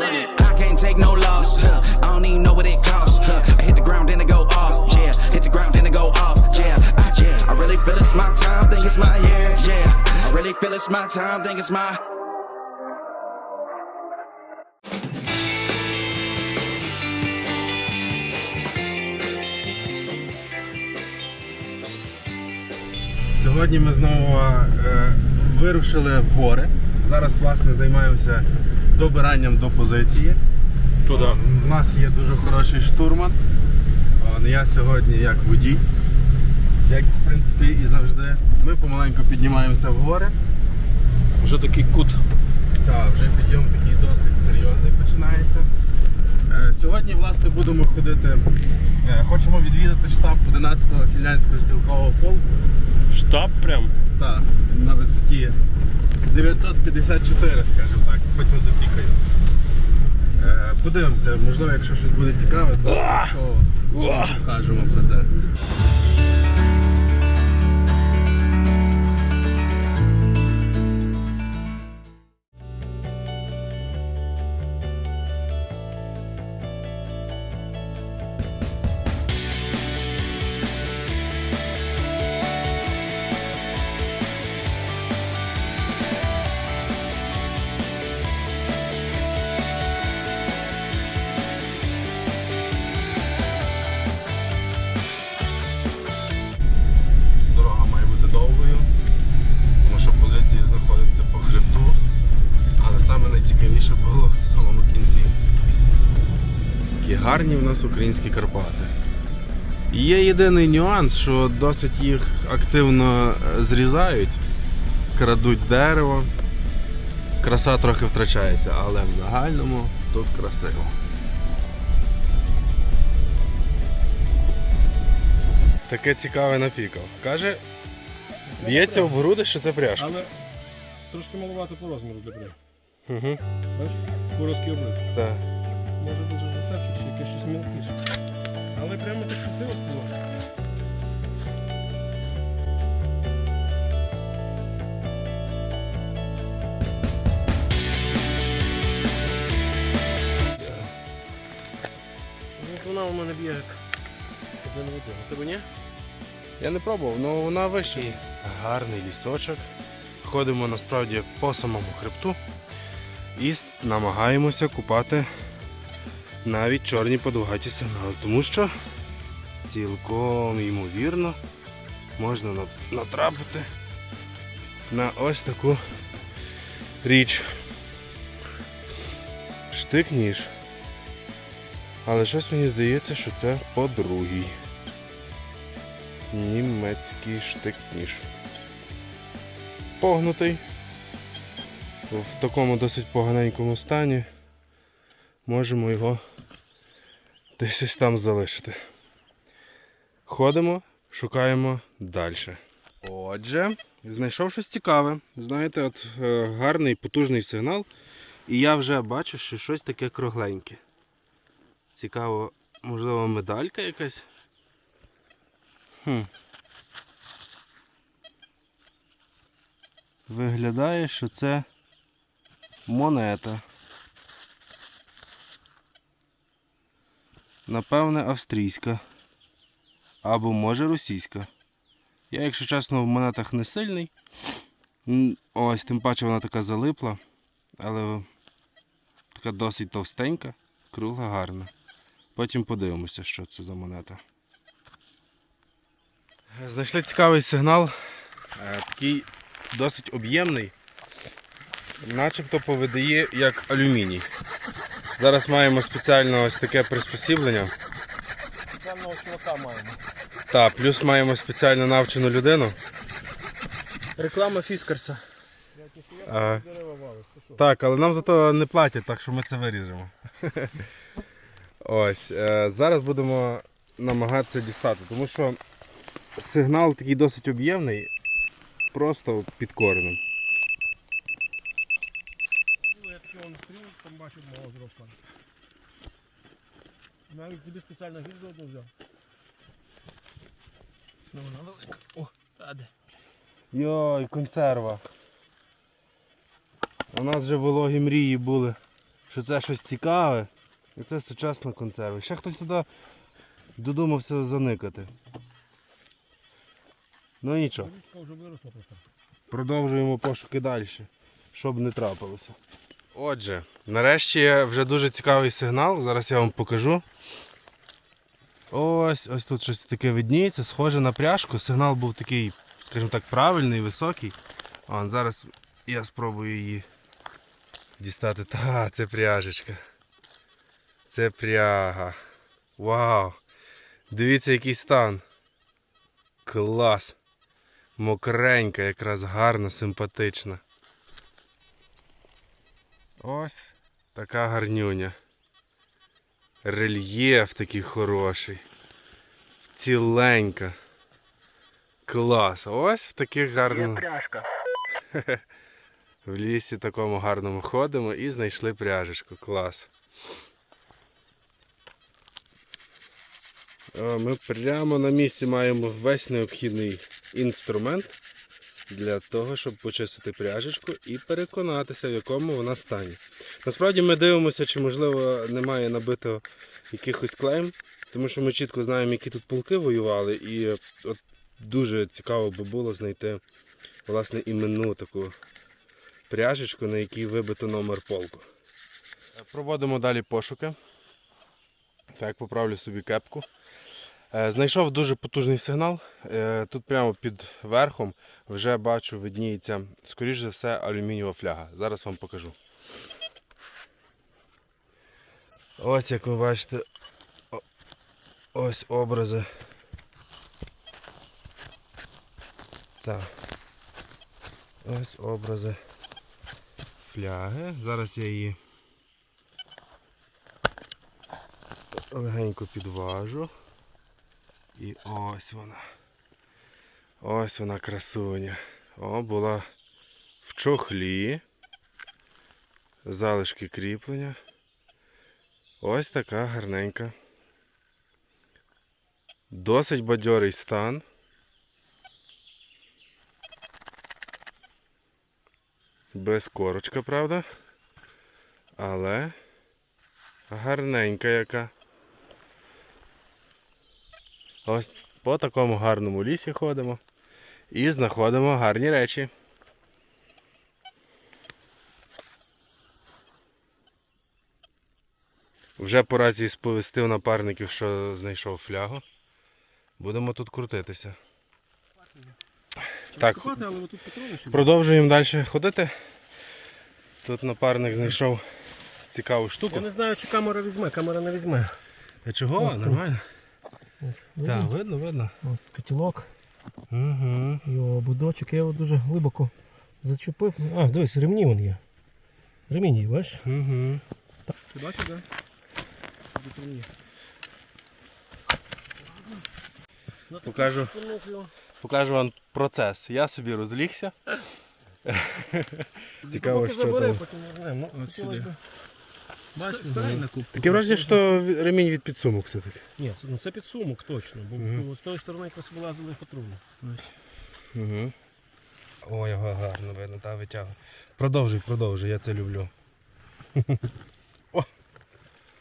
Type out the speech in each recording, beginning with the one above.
Run it. I can't take no loss. Huh. I don't even know what it costs. Huh. I hit the ground, then it go off. Yeah, hit the ground, then it go off. Yeah, I, yeah. I really feel it's my time, think it's my year. Yeah, I really feel it's my time, think it's my. Сьогодні ми знову е, вирушили в гори. Зараз власне займаємося добиранням до позиції. Туди. У нас є дуже хороший штурман. Я сьогодні як водій. Як в принципі і завжди. Ми помаленьку піднімаємося в гори. Вже такий кут. Так, вже підйом такий досить серйозний починається. Е, Сьогодні власне будемо ходити. е, Хочемо відвідати штаб 11-го фінляндського стрілкового полку. Штаб прям. Так, на висоті 954, скажімо так, потім запікаю. Е, Подивимося, можливо, якщо щось буде цікаве, то обов'язково покажемо про це. Гарні в нас українські Карпати. Є єдиний нюанс, що досить їх активно е, зрізають, крадуть дерево. Краса трохи втрачається, але в загальному тут красиво. Таке цікаве напікав. Каже, б'ється в груди, що це пряжка. Але трошки маловато по розміру для бри. Угу. Бачиш? Короткий облик. Так. Може дуже засадчик, чи щось мілкіше. Але прямо так красиво було. Ну, Вона у мене б'є тебе ні? Я не пробував, але вона вища. Гарний лісочок. Ходимо насправді по самому хребту і намагаємося купати навіть чорні подовгаті сигнали, тому що цілком ймовірно можна натрапити на ось таку річ. Штик ніж. Але щось мені здається, що це по другій. Німецький штик-ніж. Погнутий. В такому досить поганенькому стані. Можемо його десь ось там залишити. Ходимо, шукаємо далі. Отже, знайшов щось цікаве. Знаєте, от е, гарний потужний сигнал. І я вже бачу, що щось таке кругленьке. Цікаво, можливо, медалька якась. Хм. Виглядає, що це монета. Напевне, австрійська. Або може російська. Я, якщо чесно, в монетах не сильний. Ось, тим паче вона така залипла, але така досить товстенька, кругла гарна. Потім подивимося, що це за монета. Знайшли цікавий сигнал, е, такий досить об'ємний, начебто повидає як алюміній. Зараз маємо спеціально ось таке приспосіблення. Темного чувака маємо. Та, плюс маємо спеціально навчену людину. Реклама Фіскарса. А, так, але нам за то не платять, так що ми це виріжемо. Ось, е, зараз будемо намагатися дістати, тому що сигнал такий досить об'ємний, просто під коренем. Ну, Я такий он стріл, там бачив мого зросла. Навіть тобі спеціально гільзу одну взяв. Ну вона велика. О, та де. Йой, консерва. У нас вже вологі мрії були, що це щось цікаве. І це сучасна консерва. Ще хтось туди додумався заникати. Ну нічого. Продовжуємо пошуки далі, щоб не трапилося. Отже, нарешті вже дуже цікавий сигнал. Зараз я вам покажу. Ось, ось тут щось таке видніється, схоже на пряжку. Сигнал був такий, скажімо так, правильний, високий. А, зараз я спробую її дістати. Та, це пряжечка. Це пряга. Вау! Дивіться, який стан. Клас! Мокренька, якраз гарна, симпатична. Ось така гарнюня. Рельєф такий хороший. Ціленька. Клас. Ось в таких гарних. пряжка. В лісі такому гарному ходимо і знайшли пряжечку. Клас. Ми прямо на місці маємо весь необхідний інструмент для того, щоб почистити пряжечку і переконатися, в якому вона стані. Насправді ми дивимося, чи можливо немає набитого якихось клейм, тому що ми чітко знаємо, які тут полки воювали, і от дуже цікаво би було знайти власне іменну таку пряжечку, на якій вибито номер полку. Проводимо далі пошуки. Так, поправлю собі кепку. Е, Знайшов дуже потужний сигнал. Е, Тут прямо під верхом вже бачу, видніється, скоріш за все, алюмінієва фляга. Зараз вам покажу. Ось як ви бачите, ось образи. Так. Ось образи фляги. Зараз я її легенько підважу. І ось вона. Ось вона красуня. О, була в чохлі. Залишки кріплення. Ось така гарненька. Досить бадьорий стан. Без корочка, правда? Але гарненька яка. Ось по такому гарному лісі ходимо і знаходимо гарні речі. Вже по разі сповістив напарників, що знайшов флягу. Будемо тут крутитися. Так, продовжуємо далі ходити. Тут напарник знайшов цікаву штуку. Я не знаю, чи камера візьме, камера не візьме. А чого? Нормально? Так, видно, видно. Ось котілок, Угу. його будочок, я його дуже глибоко зачепив. А, дивись, ремні вон є. Ремінь є, бачиш? Угу. Ти бачиш, так? Покажу. Покажу вам процес. Я собі розлігся. Цікаво, що там. Ну, От сюди. Бачиш, Мгм. на кубку. Таке враження, що ремінь від підсумок все-таки. Ні, ну, це підсумок точно, бо Мгм. з тої сторони якраз вилазили патрони. Угу. О, його гарно видно, та витягує. Продовжуй, продовжуй, я це люблю.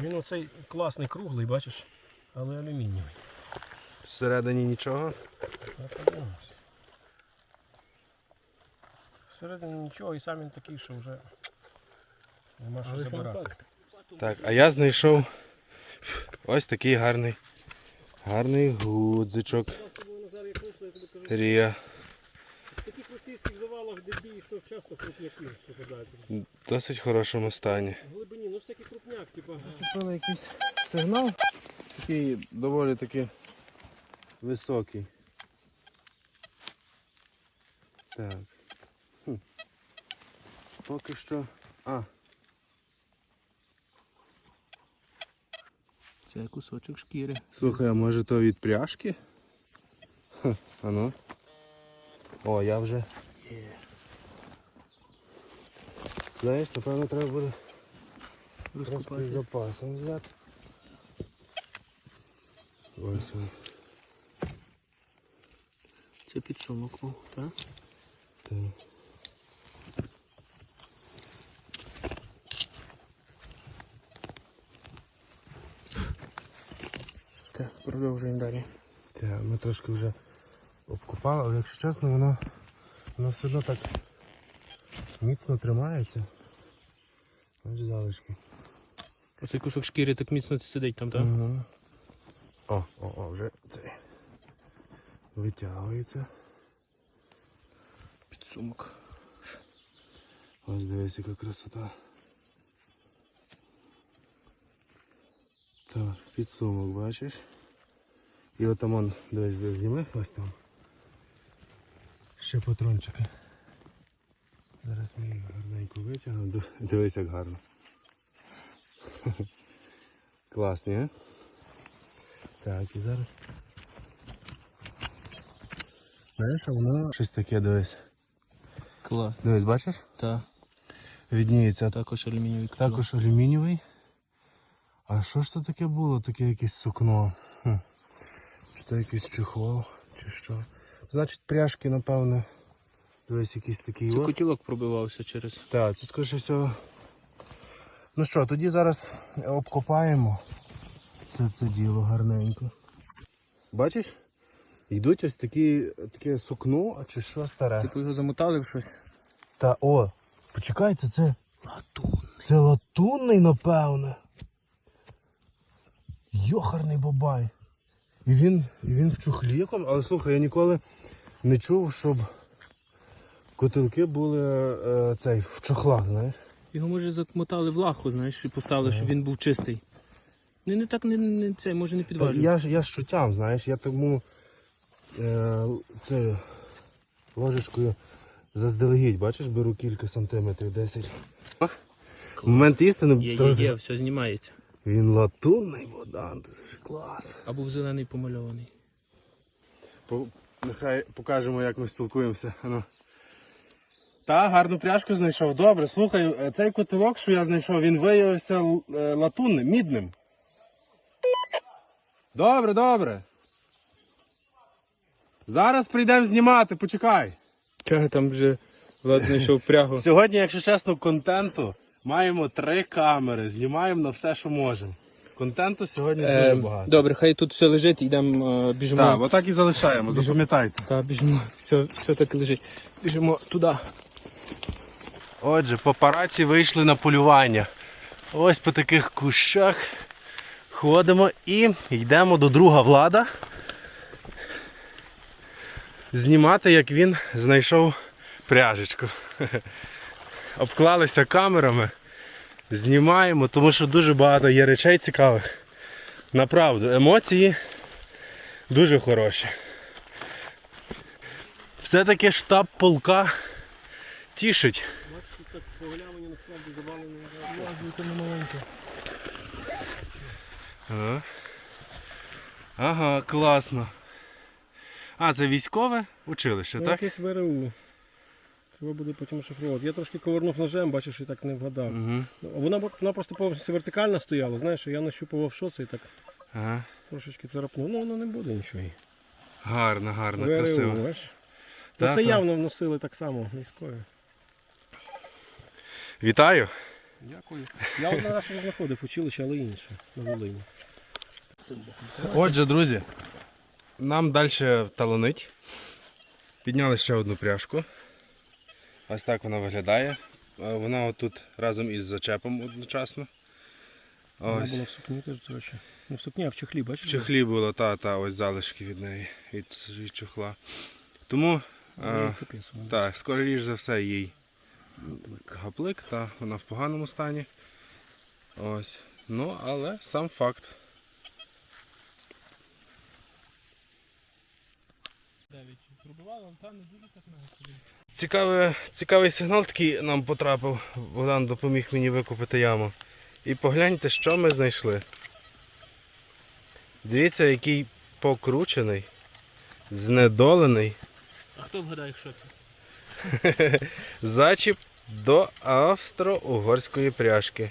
Він оцей класний круглий, бачиш, але алюмінієвий. Всередині нічого. Подивимось. Всередині нічого і сам він такий, що вже нема що забирати. Так, а я знайшов ось такий гарний. Гарний гудзичок. Рія. В таких російських завалах, де бій, що часто крупняки попадаються. В досить хорошому стані. В глибині, ну всякий крупняк, типа. Зачепили якийсь сигнал. Такий доволі таки високий. Так. Хм. Поки що. А, Це кусочок шкіри. слухай, а може то від пряжки? Хм, а ну. О, я вже. Знаєш, напевно, треба буде трошки запасом взяти. Ось він. Це підсумок, так? Так. Продовжуємо далі. Та, ми трошки вже обкопали, але якщо чесно, воно, воно все одно так міцно тримається. Ось залишки. Оцей кусок шкіри так міцно сидить там, так? Угу. О, о, о, вже цей. Витягується. Підсумок. Ось дивись, яка красота. Так, підсумок, бачиш? І от там он, дивись, зніми, ось там. Ще патрончики. Зараз ми їх гарненько витягнемо. Дивись, як гарно. Класні, а? Так, і зараз. Знаєш, а воно щось таке дивись. Клас. Дивись, бачиш? Так. Відніється Також алюмінієвий також алюмінієвий. А що ж то таке було? Таке якесь сукно. Чи то якийсь чехол, чи що. Значить, пряжки, напевне. Дивись, якийсь такий. Це котілок пробивався через. Так, це скоріше всього. Ну що, тоді зараз обкопаємо це, це діло гарненько. Бачиш? Йдуть ось такі, таке сукно, а чи що старе. Типу його замотали в щось. Та о, почекайте, це. Латун. Це латунний, напевне. Йохарний бабай. І він, і він в чухлі якому. Але слухай, я ніколи не чув, щоб котелки були е, цей, в чохлах, знаєш. Його може замотали в лаху, знаєш, і поставили, щоб він був чистий. Не, не так не, не це, може не підважив. Я ж я ж шутям, знаєш, я тому е, це, ложечкою заздалегідь, бачиш, беру кілька сантиметрів, 10. Момент істини. Є, є, є, все знімається. Він латунний, Богдан, це ж клас. Або в зелений помальований. По- Нехай покажемо, як ми спілкуємося. Ану. Та, гарну пряжку знайшов. Добре, слухай, е, цей котелок, що я знайшов, він виявився е, латунним, мідним. Добре, добре. Зараз прийдемо знімати, почекай. Чого там вже Влад знайшов прягу. Сьогодні, якщо чесно, контенту маємо три камери, знімаємо на все, що можемо. Контенту сьогодні дуже Е, багато. добре, хай тут все лежить, йдемо, е, біжимо. Так, отак і залишаємо, запам'ятайте. Та, біжимо, все, все так і лежить. Біжимо туди. Отже, папараці вийшли на полювання. Ось по таких кущах ходимо і йдемо до друга влада. Знімати, як він знайшов пряжечку. Обклалися камерами, знімаємо, тому що дуже багато є речей цікавих. Направду, емоції дуже хороші. Все-таки штаб полка тішить. Так, поглянення насправді не маленьке. Ага. ага, класно. А, це військове училище, так? Якесь ВРУ. Треба буде потім шифрувати. Я трошки ковернув ножем, бачиш, і так не вгадав. Угу. Вона, вона просто повністю вертикально стояла, знаєш, я нащупував що це і так Ага. трошечки царапнув. Ну, воно не буде нічого. Гарно, гарно, красиво. Та, це та. явно вносили так само військові. Вітаю. Дякую. Я один раз вже знаходив училище, але інше на Волині. Отже, друзі, нам далі талонить. Підняли ще одну пряжку. Ось так вона виглядає. Е, Вона отут разом із зачепом одночасно. Вона була в сукні теж, до речі. Не в сукні, а в чехлі, В бачиш? чохлі було та, та, ось залишки від неї, від, від чохла. Тому. Ну, е, вона. Так, скоріш за все їй гаплик, та вона в поганому стані. Ось. Ну, але сам факт. Цікавий, цікавий сигнал такий нам потрапив. Богдан допоміг мені викупити яму. І погляньте, що ми знайшли. Дивіться, який покручений, знедолений А хто вгадає, що це? Зачіп до австро-угорської пряжки.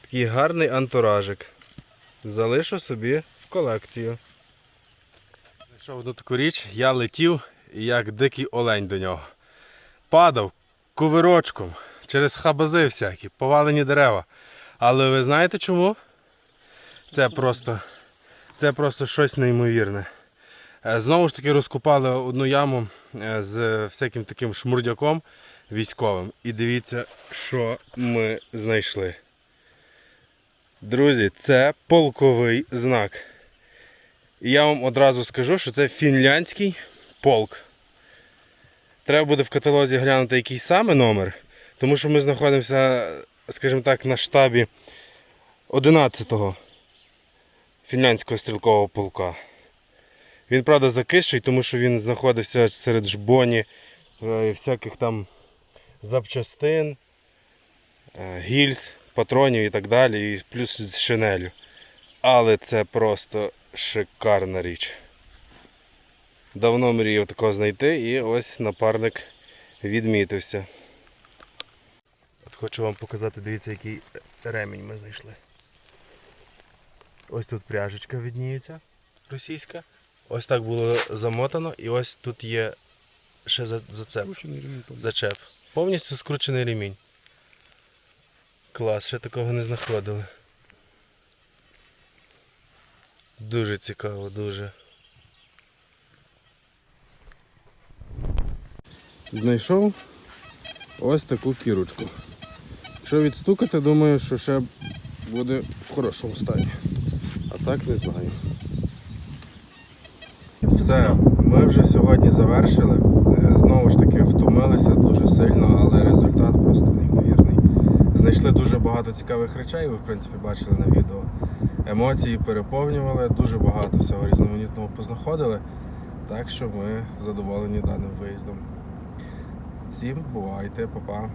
Такий гарний антуражик. Залишу собі в колекцію. Знайшов одну таку річ, я летів як дикий олень до нього. Падав кувирочком через хабази всякі, повалені дерева. Але ви знаєте чому? Це просто Це просто щось неймовірне. Е, Знову ж таки розкопали одну яму е, з всяким таким шмурдяком військовим. І дивіться, що ми знайшли. Друзі, це полковий знак. І я вам одразу скажу, що це фінляндський полк. Треба буде в каталозі глянути який саме номер, тому що ми знаходимося, скажімо так, на штабі 11-го фінляндського стрілкового полка. Він, правда, закисший, тому що він знаходився серед жбоні, е, всяких там запчастин, е, гільз, патронів і так далі, і плюс з шинелю. Але це просто шикарна річ. Давно мріяв такого знайти і ось напарник відмітився. От хочу вам показати, дивіться, який ремінь ми знайшли. Ось тут пряжечка відніється російська. Ось так було замотано, і ось тут є ще за- зацеп. Зачеп. Повністю скручений ремінь. Клас, ще такого не знаходили. Дуже цікаво, дуже. Знайшов ось таку кірочку. Якщо відстукати, думаю, що ще буде в хорошому стані. А так не знаю. Все, ми вже сьогодні завершили. Е, Знову ж таки втомилися дуже сильно, але результат просто неймовірний. Знайшли дуже багато цікавих речей, ви в принципі бачили на відео. Емоції переповнювали, дуже багато всього різноманітного познаходили. Так що ми задоволені даним виїздом. Всім бувайте, па-па.